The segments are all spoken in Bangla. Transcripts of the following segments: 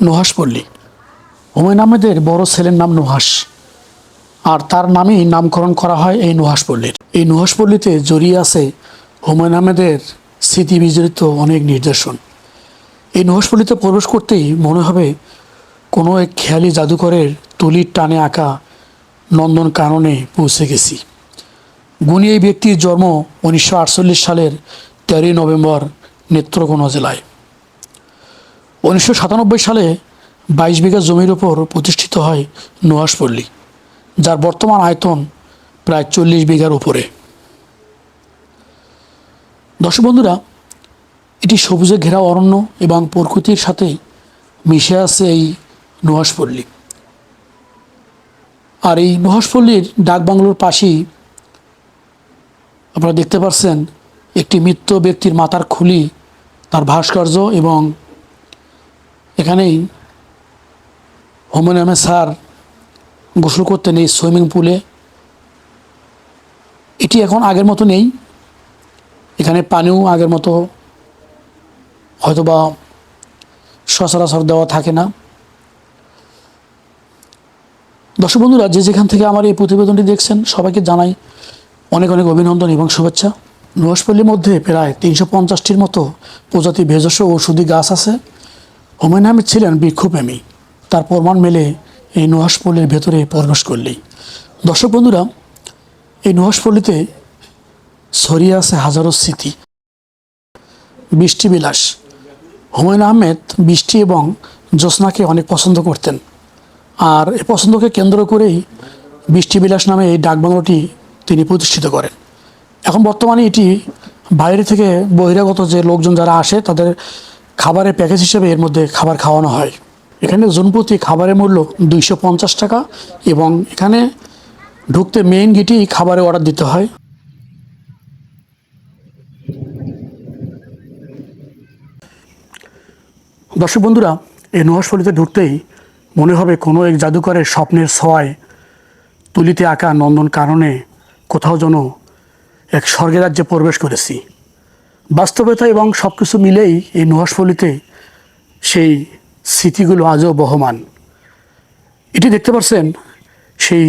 নুহাস পল্লী হুমায়ুন আহমেদের বড় ছেলের নাম নুহাস আর তার নামেই নামকরণ করা হয় এই নুহাস পল্লীর। এই নুহাস পল্লীতে জড়িয়ে আছে হুমায়ুন আহমেদের স্মৃতি বিজড়িত অনেক নিদর্শন। এই নুহাস পল্লীতে প্রবেশ করতেই মনে হবে কোনো এক খেয়ালি জাদুকরের তুলির টানে আঁকা নন্দন কাননে পৌঁছে গেছি। গুণী এই ব্যক্তির জন্ম উনিশশো আটচল্লিশ সালের তেরোই নভেম্বর নেত্রকোনা জেলায়। উনিশশো সাতানব্বই সালে বাইশ বিঘা জমির ওপর প্রতিষ্ঠিত হয় নুহাসপল্লী যার বর্তমান আয়তন প্রায় চল্লিশ বিঘার উপরে। দর্শক বন্ধুরা, এটি সবুজে ঘেরা অরণ্য এবং প্রকৃতির সাথে মিশে আছে এই নুহাসপল্লী আর এই নুহাসপল্লীর ডাকবাংলোর পাশেই আপনারা দেখতে পাচ্ছেন একটি মৃত ব্যক্তির মাথার খুলি, তার ভাস্কর্য এবং এখানেই হোমেন আহমেদ স্যার গোসল করতেন এই সুইমিং পুলে। এটি এখন আগের মতো নেই। এখানে পানিও আগের মতো হয়তোবা সচরাচর দেওয়া থাকে না। দর্শক বন্ধুরা, যে যেখান থেকে আমার এই প্রতিবেদনটি দেখছেন, সবাইকে জানাই অনেক অনেক অভিনন্দন এবং শুভেচ্ছা। নুহাসপল্লির মধ্যে প্রায় তিনশো পঞ্চাশটির মতো প্রজাতি ভেষজ ঔষধি গাছ আছে। হুমায়ুন আহমেদ ছিলেন বৃক্ষপ্রেমী তার প্রমাণ মেলে এই নুহাসপল্লির ভেতরে প্রবেশ করলেই। দর্শক বন্ধুরা, এই নুহাসপল্লিতে ছড়িয়ে আছে হাজারো স্মৃতি। বৃষ্টি বিলাস হুমায়ুন আহমেদ বৃষ্টি এবং জ্যোৎস্নাকে অনেক পছন্দ করতেন। আর এ পছন্দকে কেন্দ্র করেই বৃষ্টি বিলাস নামে এই ডাকবাংলোটি তিনি প্রতিষ্ঠিত করেন। এখন বর্তমানে এটি বাইরে থেকে বহিরাগত যে লোকজন যারা আসে, তাদের খাবারের প্যাকেজ হিসেবে এর মধ্যে খাবার খাওয়ানো হয়। এখানে জনপ্রতি খাবারের মূল্য দুইশো পঞ্চাশ টাকা এবং এখানে ঢুকতে মেইন গেটেই খাবারের অর্ডার দিতে হয়। দর্শক বন্ধুরা, এই নুহাসপল্লিতে ঢুকতেই মনে হবে কোনো এক জাদুকরের স্বপ্নের ছোঁয়ায় তুলিতে আঁকা নন্দন কারণে কোথাও যেন এক স্বর্গের রাজ্যে প্রবেশ করেছি। বাস্তবতা এবং সব কিছু মিলেই এই নুহাসপল্লিতে সেই স্মৃতিগুলো আজও বহমান। এটি দেখতে পাচ্ছেন সেই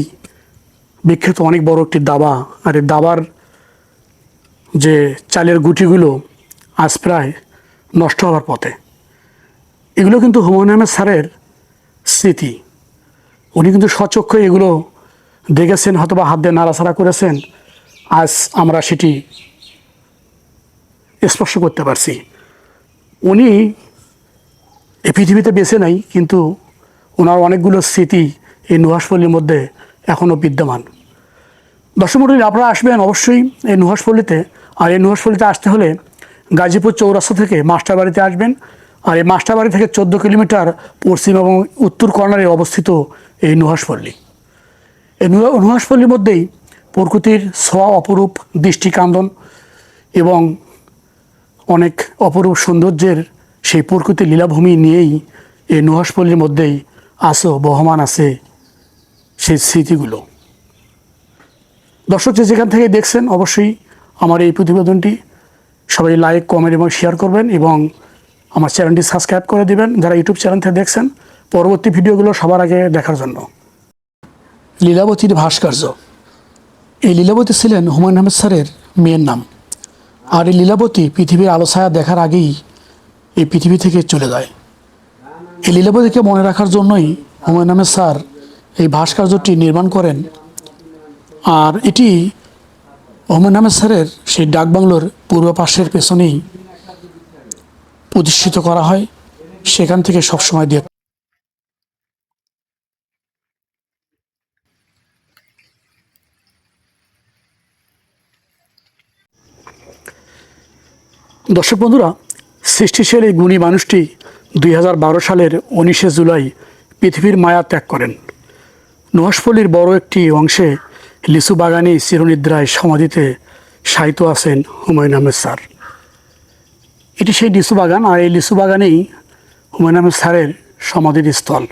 বিখ্যাত অনেক বড় একটি দাবা। আর এই দাবার যে চালের গুটিগুলো আজ প্রায় নষ্ট হওয়ার পথে, এগুলো কিন্তু হুমায়ুন আহমেদ স্যারের স্মৃতি। উনি কিন্তু সচক্ষে এগুলো দেখেছেন, হয়তোবা হাত দিয়ে নাড়াচাড়া করেছেন। আজ আমরা সেটি স্পর্শ করতে পারছি। উনি এই পৃথিবীতে বেঁচে নাই, কিন্তু ওনার অনেকগুলো স্মৃতি এই নুহাসপল্লির মধ্যে এখনও বিদ্যমান। দর্শক মন্ডলী আপনারা আসবেন অবশ্যই এই নুহাসপল্লিতে আর এই নুহাসপল্লিতে আসতে হলে গাজীপুর চৌরাস্তা থেকে মাস্টারবাড়িতে আসবেন। আর এই মাস্টারবাড়ি থেকে চোদ্দ কিলোমিটার পশ্চিম এবং উত্তর কর্নারে অবস্থিত এই নুহাসপল্লী এই নুহা- নুহাসপল্লির মধ্যেই প্রকৃতির ছোঁয়া অপরূপ দৃষ্টিকান্দন এবং অনেক অপরূপ সৌন্দর্যের সেই প্রকৃতির লীলাভূমি নিয়েই এই নুহাসপল্লির মধ্যেই আসো বহমান আছে সেই স্মৃতিগুলো। দর্শক যে যেখান থেকে দেখছেন, অবশ্যই আমার এই প্রতিবেদনটি সবাই লাইক কমেন্ট এবং শেয়ার করবেন এবং আমার চ্যানেলটি সাবস্ক্রাইব করে দেবেন যারা ইউটিউব চ্যানেল থেকে দেখছেন পরবর্তী ভিডিওগুলো সবার আগে দেখার জন্য। লীলাবতীর ভাস্কর্য। এই লীলাবতী ছিলেন হুমায়ুন আহমেদ স্যারের মেয়ের নাম। আর এই লীলাবতী পৃথিবীর আলো ছায়া দেখার আগেই এই পৃথিবী থেকে চলে যায়। এই লীলাবতীকে মনে রাখার জন্যই হুমায়ুন আহমেদ স্যার এই ভাস্কর্যটি নির্মাণ করেন। আর এটি হুমায়ুন আহমেদ স্যারের সেই ডাকবাংলোর পূর্ব পাশের পেছনেই প্রতিষ্ঠিত করা হয়। সেখান থেকে সবসময় দেখ দর্শক বন্ধুরা, সৃষ্টিশীল এই গুণী মানুষটি দুই হাজার বারো সালের উনিশে জুলাই পৃথিবীর মায়া ত্যাগ করেন। নুহাসপল্লির বড় একটি অংশে লিচু বাগানে চিরনিদ্রায় সমাধিতে সাহিত্য আছেন হুমায়ুন আহমেদ স্যার। এটি সেই লিচু বাগান, আর এই লিচু বাগানেই হুমায়ুন আহমেদ স্যারের সমাধির স্থল।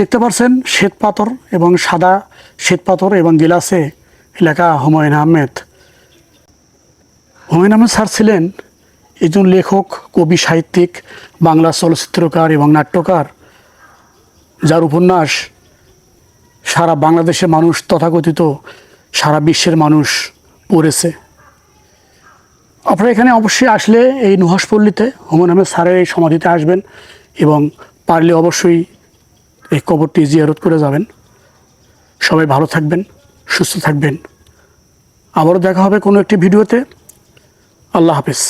দেখতে পাচ্ছেন শ্বেত পাথর এবং সাদা শ্বেত পাথর এবং গিলাসে লেখা হুমায়ুন আহমেদ হুমায়ুন আহমেদ স্যার ছিলেন একজন লেখক, কবি, সাহিত্যিক, বাংলা চলচ্চিত্রকার এবং নাট্যকার, যার উপন্যাস সারা বাংলাদেশের মানুষ, তথাকথিত সারা বিশ্বের মানুষ পড়েছে। আপনারা এখানে অবশ্যই আসলে এই নুহাসপল্লীতে হুমায়ুন আহমেদ স্যারের এই সমাধিতে আসবেন এবং পারলে অবশ্যই এই কবরটি জিয়ারত করে যাবেন। সবাই ভালো থাকবেন, সুস্থ থাকবেন। আবারও দেখা হবে কোনো একটি ভিডিওতে। আল্লাহ হাফেজ